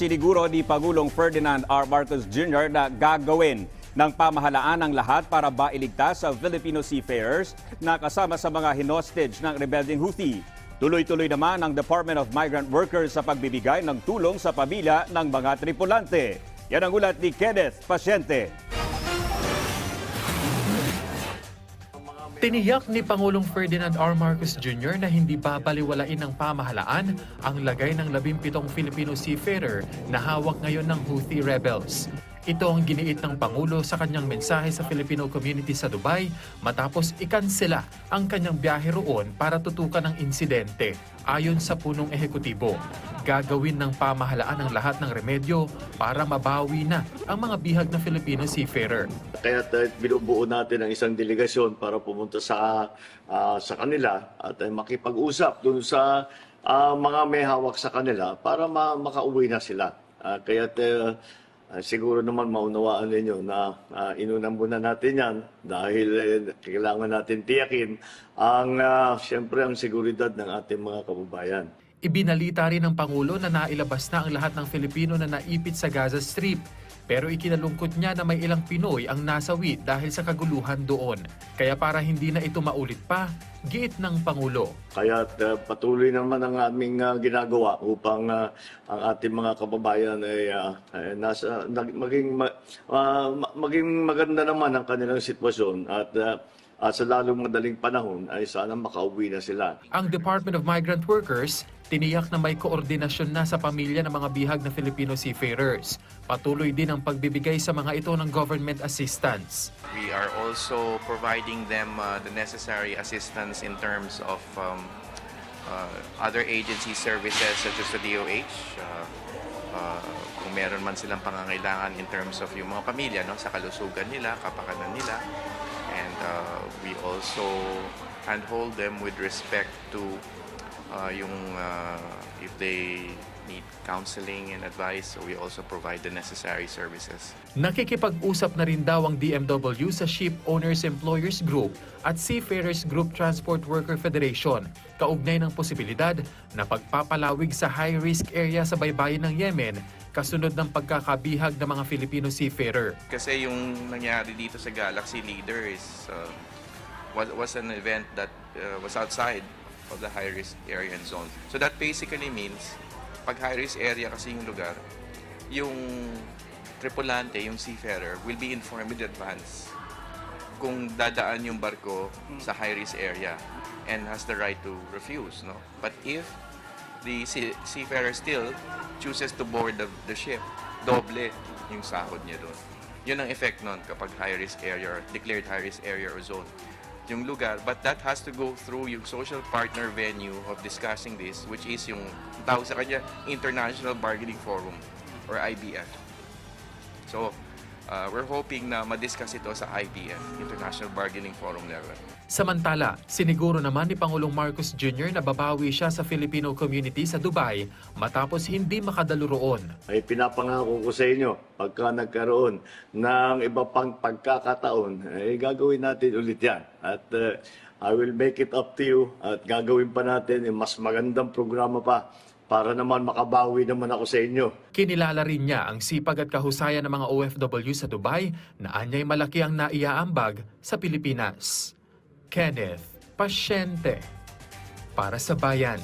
siniguro ni Pangulong Ferdinand R. Marcos Jr. na gagawin ng pamahalaan ang lahat para bailigtas sa Filipino seafarers na kasama sa mga hinostage ng rebelding Houthi. Tuloy-tuloy naman ang Department of Migrant Workers sa pagbibigay ng tulong sa pamilya ng mga tripulante. Yan ang ulat ni Kenneth Pasyente. Tiniyak ni Pangulong Ferdinand R. Marcos Jr. na hindi babaliwalain ng pamahalaan ang lagay ng 17 Filipino seafarer na hawak ngayon ng Houthi rebels. Ito ang giniit ng Pangulo sa kanyang mensahe sa Filipino community sa Dubai matapos ikansela ang kanyang biyahe roon para tutukan ng insidente. Ayon sa punong ehekutibo, gagawin ng pamahalaan ang lahat ng remedyo para mabawi na ang mga bihag na Filipino seafarer. Kaya uh, binubuo natin ang isang delegasyon para pumunta sa ah, sa kanila at uh, makipag-usap dun sa ah, mga may hawak sa kanila para ma- makauwi na sila. Ah, kaya uh, siguro naman maunawaan ninyo na uh, inunan muna natin yan dahil eh, kailangan natin tiyakin ang ah, siyempre ang seguridad ng ating mga kababayan. Ibinalita rin ng Pangulo na nailabas na ang lahat ng Filipino na naipit sa Gaza Strip. Pero ikinalungkot niya na may ilang Pinoy ang nasawi dahil sa kaguluhan doon. Kaya para hindi na ito maulit pa, giit ng Pangulo. Kaya uh, patuloy naman ang aming uh, ginagawa upang uh, ang ating mga kababayan ay uh, ay nasa nag- maging ma- uh, ma- maging maganda naman ang kanilang sitwasyon at uh, at sa lalong madaling panahon ay sana makauwi na sila. Ang Department of Migrant Workers tiniyak na may koordinasyon na sa pamilya ng mga bihag na Filipino seafarers. Patuloy din ang pagbibigay sa mga ito ng government assistance. We are also providing them uh, the necessary assistance in terms of um, uh, other agency services such as the DOH. Uh, uh, kung meron man silang pangangailangan in terms of yung mga pamilya no, sa kalusugan nila, kapakanan nila. Also handhold them with respect to uh, yung uh, if they need counseling and advice, so we also provide the necessary services. Nakikipag-usap na rin daw ang DMW sa Ship Owners Employers Group at Seafarers Group Transport Worker Federation kaugnay ng posibilidad na pagpapalawig sa high-risk area sa baybayin ng Yemen kasunod ng pagkakabihag ng mga Filipino seafarer. Kasi yung nangyari dito sa Galaxy Leader is uh, was, was an event that uh, was outside of the high risk area and zone. So that basically means pag high risk area kasi yung lugar, yung tripulante, yung seafarer will be informed in advance kung dadaan yung barko sa high risk area and has the right to refuse, no? But if the sea- seafarer still chooses to board the, the ship, doble yung sahod niya doon. Yun ang effect nun kapag high-risk area declared high-risk area or zone. Yung lugar, but that has to go through yung social partner venue of discussing this, which is yung tawag sa kanya International Bargaining Forum or IBF. So, uh, we're hoping na madiscuss ito sa IBF, International Bargaining Forum level. Samantala, siniguro naman ni Pangulong Marcos Jr. na babawi siya sa Filipino community sa Dubai matapos hindi makadalo roon. Ay pinapangako ko sa inyo, pagka nagkaroon ng iba pang pagkakataon, ay gagawin natin ulit yan. At uh, I will make it up to you at gagawin pa natin yung mas magandang programa pa para naman makabawi naman ako sa inyo. Kinilala rin niya ang sipag at kahusayan ng mga OFW sa Dubai na anyay malaki ang naiaambag sa Pilipinas. Kenneth Pasyente para sa Bayan.